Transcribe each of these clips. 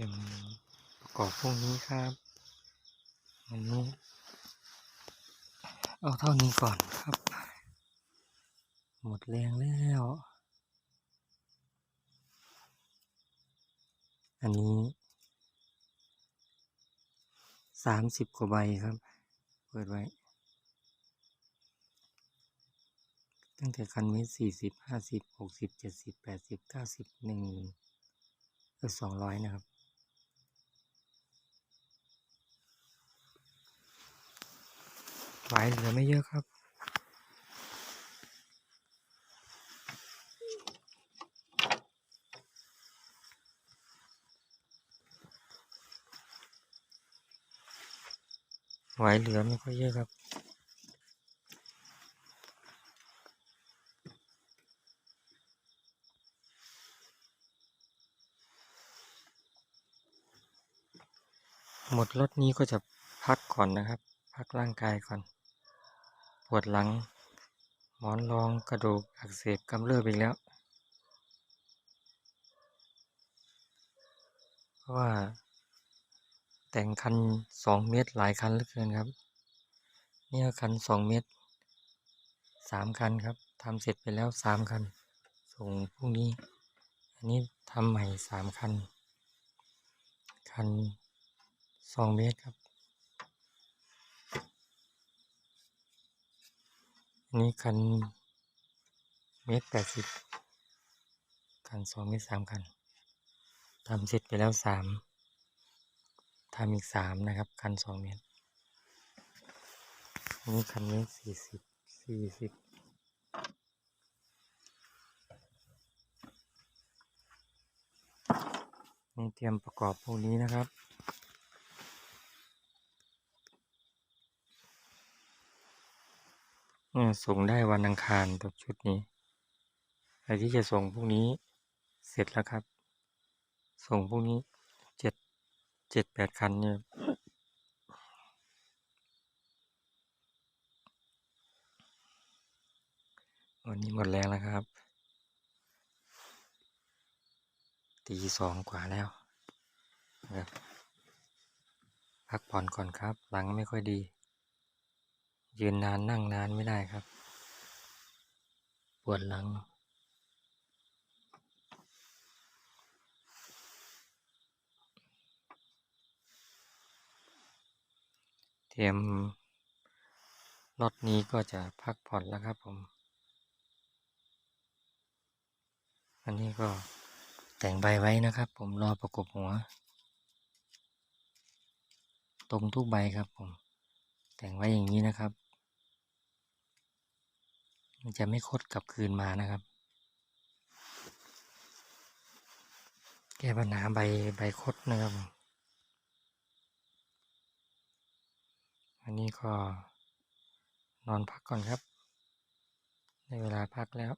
รียมประกอบพวกนี้ครับวันนี้เอาเท่านี้ก่อนครับ หมดแรงแล้ว อันนี้สามสิบกว่าใบครับ เปิดไว้ ตั้งแต่คันเมตรสี่สิบห้าสิบหกสิบเจ็ดสิบแปดสิบเก้าสิบหนึ่งเออสองร้อยนะครับ หวเหลือไม่เยอะครับไหวเหลือไม่ค่อยเยอะครับหมดรถนี้ก็จะพักก่อนนะครับ พักร่างกายก่อน วดหลัง หมอนรองกระดูกอักเสบกำเริบอีกแล้ว เพราะว่า แต่งคันสองเมตรหลายคันเหลือเกินครับ นี่คันสองเมตรสามคันครับทำเสร็จไปแล้วสามคัน ส่งพรุ่งนี้ อันนี้ทำใหม่สามคัน คันสองเมตรครับ นนี้คันเมตรแปดสิบคันสองเมตรสามคันทำเสร็จไปแล้วสามทำอีกสามนะครับ คันสองเมตรอันนี้คันเมตรสี่สิบสี่สิบนี่เตรียมประกอบพวกนี้นะครับ เนี่ย ส่งได้วันอังคารตัวชุดนี้ใครที่จะส่งพรุ่งนี้เสร็จแล้วครับ ส่งพรุ่งนี้เจ็ดเจ็ดแปดคันเนี่ยวันนี้หมดแรงแล้วครับ ตีสองกว่าแล้วครับพักผ่อนก่อนครับหลังไม่ค่อยดี ยืนนานนั่งนานไม่ได้ครับ ปวดหลัง เตรียมรถนี้ก็จะพักผ่อนแล้วครับผม อันนี้ก็แต่งใบไว้นะครับ ผมรอประกบหัว ตรงทุกใบครับผม แต่งไว้อย่างนี้นะครับ มันจะไม่คดกลับคืนมานะครับ แก้ปัญหาใบใบคดนะครับ อันนี้ก็นอนพักก่อนครับ ในเวลาพักแล้ว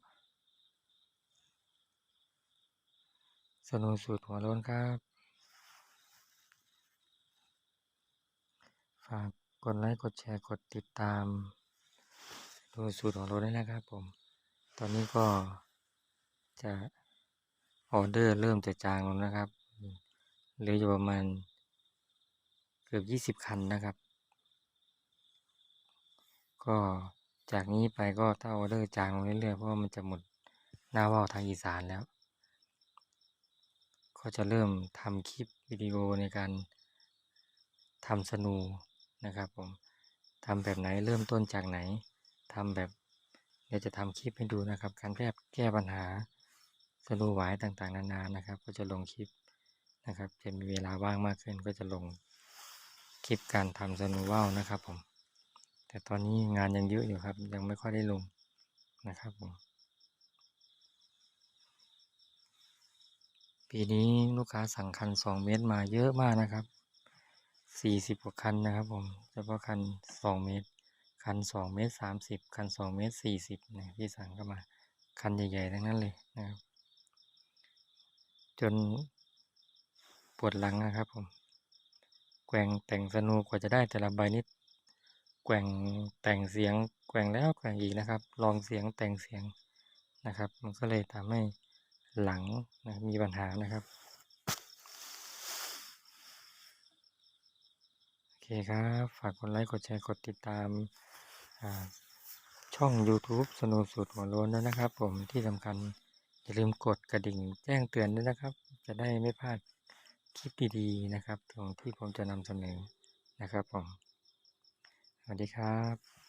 สนุนสูตรหัวโล้นครับฝาก กดไลค์ กดแชร์ กดติดตาม ดูสูตรของเราได้นะครับผม ตอนนี้ก็จะออเดอร์เริ่มจะจางลงนะครับ เหลืออยู่ประมาณเกือบยี่สิบคันนะครับ ก็จากนี้ไปก็ถ้าออเดอร์จางลงเรื่อยๆ เพราะว่ามันจะหมดหน้าว่าวทางอีสานแล้ว ก็จะเริ่มทำคลิปวิดีโอในการทำสนู นะครับผมทำแบบไหนเริ่มต้นจากไหนทำแบบเดี๋ยวจะทำคลิปให้ดูนะครับ การแก้แก้ปัญหาสนูหวายต่างๆ นานานะครับ ก็จะลงคลิปนะครับ จะมีเวลาว่างมากขึ้นก็จะลงคลิปการทำสนูว่าวนะครับผม แต่ตอนนี้งานยังเยอะอยู่ครับ ยังไม่ค่อยได้ลงนะครับผมปีนี้ลูกค้าสั่งคันสองเมตรมาเยอะมากนะครับ สี่สิบกว่าคันนะครับผมเฉพาะคันสองเมตร คันสองเมตรสามสิบคันสองเมตรสี่สิบนะที่สั่งเข้ามา คันใหญ่ๆทั้งนั้นเลยนะครับ จนปวดหลังนะครับผม แกว่งแต่งสนุกกว่าจะได้แต่ละใบนิดแกว่งแต่งเสียง แกว่งแล้วแกว่งอีกนะครับ ลองเสียงแต่งเสียงนะครับ มันก็เลยทำให้หลังนะมีปัญหานะครับ เคครับ ฝากกดไลค์ กดแชร์ กดติดตามช่อง YouTube สนุสุดหัวโล้นด้วยนะครับ ผมที่สำคัญอย่าลืมกดกระดิ่งแจ้งเตือนด้วยนะครับ จะได้ไม่พลาดคลิปดีๆนะครับของที่ผมจะนำเสนอนะครับผม สวัสดีครับ